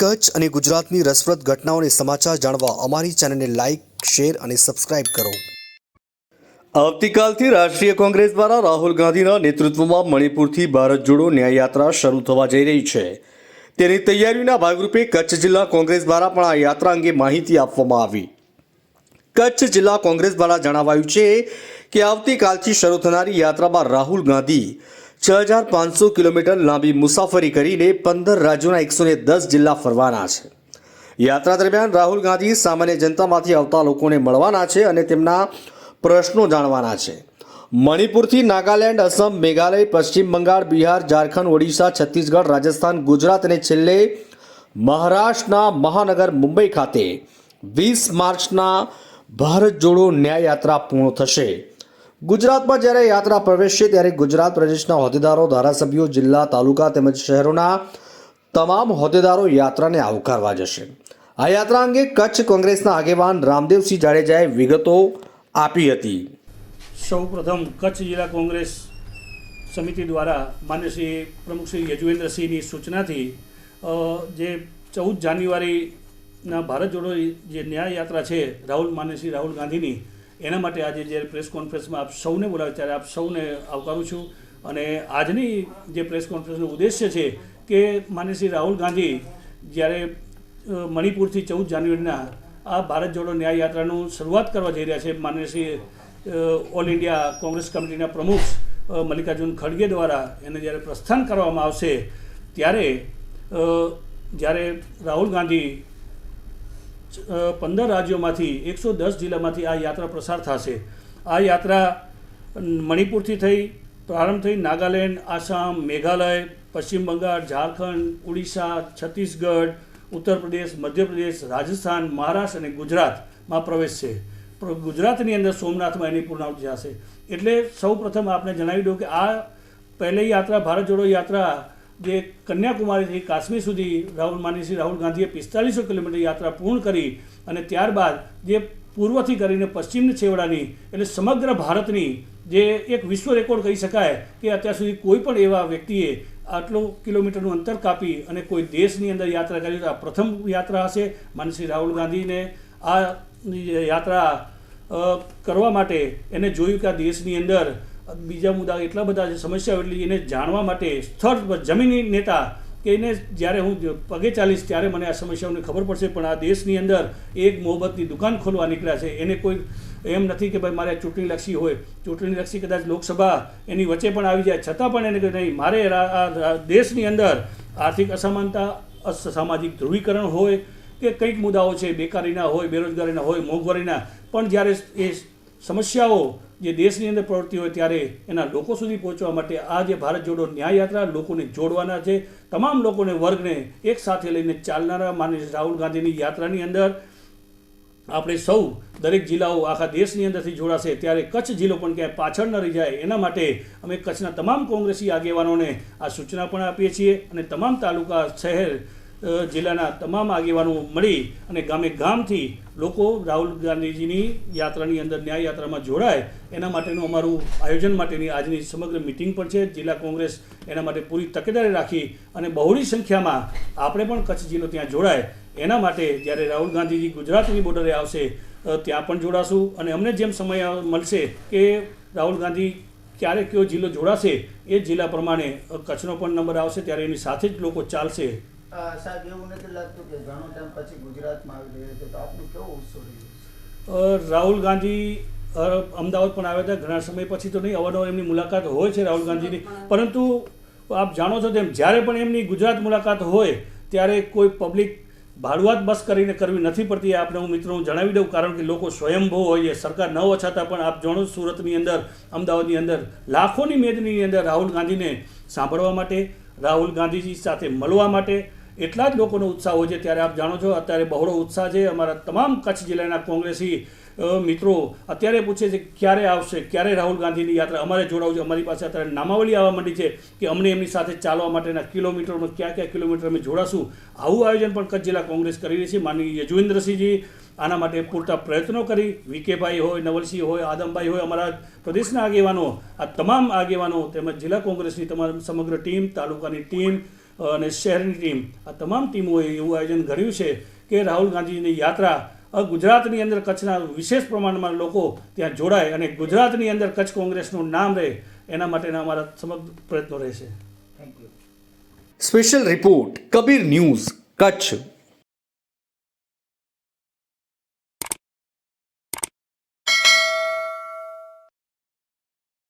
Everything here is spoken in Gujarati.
કચ્છ અને ગુજરાતની રસપ્રદ ઘટનાઓને સમાચાર જાણવા અમારી ચેનલને લાઇક શેર અને સબસ્ક્રાઇબ કરો. આવતીકાલથી રાષ્ટ્રીય કોંગ્રેસ દ્વારા રાહુલ ગાંધીના નેતૃત્વમાં મણિપુરથી ભારત જોડો ન્યાય યાત્રા શરૂ થવા જઈ રહી છે. તેની તૈયારીઓના ભાગરૂપે કચ્છ જિલ્લા કોંગ્રેસ દ્વારા પણ આ યાત્રા અંગે માહિતી આપવામાં આવી. કચ્છ જિલ્લા કોંગ્રેસ દ્વારા જણાવાયું છે કે આવતીકાલથી શરૂ થનારી યાત્રામાં રાહુલ ગાંધી છ હજાર પાંચસો કિલોમીટર લાંબી મુસાફરી કરીને પંદર રાજ્યોના એકસો ને દસ જિલ્લા ફરવાના છે. યાત્રા દરમિયાન રાહુલ ગાંધી સામાન્ય જનતામાંથી આવતા લોકોને મળવાના છે અને તેમના પ્રશ્નો જાણવાના છે. મણિપુરથી નાગાલેન્ડ, અસમ, મેઘાલય, પશ્ચિમ બંગાળ, બિહાર, ઝારખંડ, ઓડિશા, છત્તીસગઢ, રાજસ્થાન, ગુજરાત અને છેલ્લે મહારાષ્ટ્રના મહાનગર મુંબઈ ખાતે વીસ માર્ચના ભારત જોડો ન્યાય યાત્રા પૂર્ણ થશે. ગુજરાતમાં જ્યારે યાત્રા પ્રવેશશે ત્યારે ગુજરાત પ્રદેશના હોદ્દેદારો, ધારાસભ્યો, જિલ્લા, તાલુકા તેમજ શહેરોના તમામ હોદ્દેદારો યાત્રાને આવકારવા જશે. આ યાત્રા અંગે કચ્છ કોંગ્રેસના આગેવાન રામદેવસિંહ જાડેજાએ વિગતો આપી હતી. સૌ પ્રથમ કચ્છ જિલ્લા કોંગ્રેસ સમિતિ દ્વારા માન્ય શ્રી પ્રમુખ શ્રી યજુવેન્દ્રસિંહની સૂચનાથી જે ચૌદ જાન્યુઆરીના ભારત જોડો જે ન્યાય યાત્રા છે, રાહુલ, માન્ય શ્રી રાહુલ ગાંધીની એના માટે આજે જ્યારે પ્રેસ કોન્ફરન્સમાં આપ સૌને બોલાવે ત્યારે આપ સૌને આવકારું છું. અને આજની જે પ્રેસ કોન્ફરન્સનો ઉદ્દેશ્ય છે કે માન્ય રાહુલ ગાંધી જ્યારે મણિપુરથી ચૌદ જાન્યુઆરીના આ ભારત જોડો ન્યાય યાત્રાનું શરૂઆત કરવા જઈ રહ્યા છે માન્ય ઓલ ઇન્ડિયા કોંગ્રેસ કમિટીના પ્રમુખ મલ્લિકાર્જુન ખડગે દ્વારા એને જ્યારે પ્રસ્થાન કરવામાં આવશે, ત્યારે જ્યારે રાહુલ ગાંધી પંદર રાજ્યોમાંથી એકસો દસ જિલ્લામાંથી આ યાત્રા પ્રસાર થશે. આ યાત્રા મણિપુરથી થઈ, પ્રારંભ થઈ નાગાલેન્ડ, આસામ, મેઘાલય, પશ્ચિમ બંગાળ, ઝારખંડ ઓડિશા છત્તીસગઢ ઉત્તર પ્રદેશ મધ્યપ્રદેશ, રાજસ્થાન, મહારાષ્ટ્ર અને ગુજરાતમાં પ્રવેશ છે. ગુજરાતની અંદર સોમનાથમાં એની પૂર્ણાવતી થશે. એટલે સૌ પ્રથમ આપણે જણાવી દઉં કે આ પહેલી યાત્રા, ભારત જોડો યાત્રા જે કન્યાકુમારીથી કાશ્મીર સુધી રાહુલ માની રાહુલ ગાંધીએ પિસ્તાલીસો કિલોમીટર યાત્રા પૂર્ણ કરી અને ત્યારબાદ જે પૂર્વથી કરીને પશ્ચિમની છેવડાની એટલે સમગ્ર ભારતની જે એક વિશ્વ રેકોર્ડ કહી શકાય કે અત્યાર સુધી કોઈ પણ એવા વ્યક્તિએ આટલું કિલોમીટરનું અંતર કાપી અને કોઈ દેશની અંદર યાત્રા કરી આ પ્રથમ યાત્રા હશે. માનસી રાહુલ ગાંધીને આ યાત્રા કરવા માટે એને જોયું કે આ દેશની અંદર બીજા મુદ્દા એટલા બધા સમસ્યાઓ એટલી એને જાણવા માટે સ્થળ જમીની નેતા કે એને જ્યારે હું પગે ચાલીશ ત્યારે મને આ સમસ્યાઓની ખબર પડશે. પણ આ દેશની અંદર એક મોહબ્બતની દુકાન ખોલવા નીકળ્યા છે. એને કોઈ એમ નથી કે ભાઈ મારે ચૂંટણીલક્ષી હોય. ચૂંટણીલક્ષી કદાચ લોકસભા એની વચ્ચે પણ આવી જાય. છતાં પણ એને નહીં, મારે આ દેશની અંદર આર્થિક અસમાનતા, અસ- સામાજિક ધ્રુવીકરણ હોય કે કંઈક મુદ્દાઓ છે, બેકારીના હોય, બેરોજગારીના હોય, મોંઘવારીના. પણ જ્યારે એ સમસ્યાઓ જે દેશની અંદર પ્રવૃત્તિ હોય ત્યારે એના લોકો સુધી પહોંચવા માટે આ જે ભારત જોડો ન્યાય યાત્રા લોકોને જોડવાના છે. તમામ લોકોને, વર્ગને એક સાથે લઈને ચાલનારા માનનીય રાહુલ ગાંધીની યાત્રાની અંદર આપણે સૌ દરેક જિલ્લાઓ આખા દેશની અંદરથી જોડાશે. ત્યારે કચ્છ જિલ્લો પણ ક્યાંય પાછળ ન રહી જાય. એના માટે અમે કચ્છના તમામ કોંગ્રેસી આગેવાનોને આ સૂચના પણ આપીએ છીએ અને તમામ તાલુકા, શહેર જિલ્લાના તમામ આગેવાનો મળી અને ગામે ગામથી લોકો રાહુલ ગાંધીજીની યાત્રાની અંદર ન્યાય યાત્રામાં જોડાય, એના માટેનું અમારું આયોજન માટેની આજની સમગ્ર મિટિંગ પણ છે. જિલ્લા કોંગ્રેસ એના માટે પૂરી તકેદારી રાખી અને બહોળી સંખ્યામાં આપણે પણ કચ્છ જિલ્લો ત્યાં જોડાય. એના માટે જ્યારે રાહુલ ગાંધીજી ગુજરાતની બોર્ડરે આવશે ત્યાં પણ જોડાશું. અને અમને જેમ સમય મળશે કે રાહુલ ગાંધી ક્યારે કયો જિલ્લો જોડાશે, એ જિલ્લા પ્રમાણે કચ્છનો પણ નંબર આવશે. ત્યારે એની સાથે જ લોકો ચાલશે. સાહેબ એવું નથી લાગતું કે ઘણો ટાઈમ પછી ગુજરાતમાં આવી રહ્યો છે. તો આપનું કેવો ઉત્સવ રહ્યો રાહુલ ગાંધી અમદાવાદ પણ આવ્યા હતા. ઘણા સમય પછી તો નહીં અવારનવાર એમની મુલાકાત હોય છે રાહુલ ગાંધીની. પરંતુ આપ જાણો છો તેમ જ્યારે પણ એમની ગુજરાત મુલાકાત હોય ત્યારે કોઈ પબ્લિક ભાડુઆત બસ કરીને કરવી નથી પડતી. આપણે હું મિત્રો હું જણાવી દઉં કારણ કે લોકો સ્વયંભૂ હોય છે. સરકાર ન ઓછાતા પણ આપ જાણો છો સુરતની અંદર અમદાવાદની અંદર લાખોની મેદની અંદર રાહુલ ગાંધીને સાંભળવા માટે રાહુલ ગાંધીજી સાથે મળવા માટે એટલા જ લોકોનો ઉત્સાહ હોય છે. ત્યારે આપ જાણો છો, અત્યારે બહોળો ઉત્સાહ છે. અમારા તમામ કચ્છ જિલ્લાના કોંગ્રેસી મિત્રો અત્યારે પૂછે છે ક્યારે આવશે, ક્યારે રાહુલ ગાંધીની યાત્રા? અમારે જોડાવું છે. અમારી પાસે અત્યારે નામાવલી આવવા માંડી છે કે અમને એમની સાથે ચાલવા માટેના કિલોમીટરમાં ક્યાં ક્યાં કિલોમીટર અમે જોડાશું? આવું આયોજન પણ કચ્છ જિલ્લા કોંગ્રેસ કરી રહી છે. માનનીય યજુવેન્દ્રસિંહજી, આના માટે પૂરતા પ્રયત્નો કરી. વિકેભાઈ હોય, નવલસિંહ હોય, આદમભાઈ હોય, અમારા પ્રદેશના આગેવાનો, આ તમામ આગેવાનો તેમજ જિલ્લા કોંગ્રેસની તમામ સમગ્ર ટીમ, તાલુકાની ટીમ અને શહેરની ટીમ. આ તમામ ટીમોએ એવું આયોજન કર્યું છે કે રાહુલ ગાંધીની યાત્રા ગુજરાતની અંદર કચ્છના વિશેષ પ્રમાણમાં લોકો ત્યાં જોડાય અને ગુજરાતની અંદર કચ્છ કોંગ્રેસનું નામ રહે, એના માટેના અમારા સમગ્ર પ્રયત્નો રહેશે. Special report Kabir news Kutch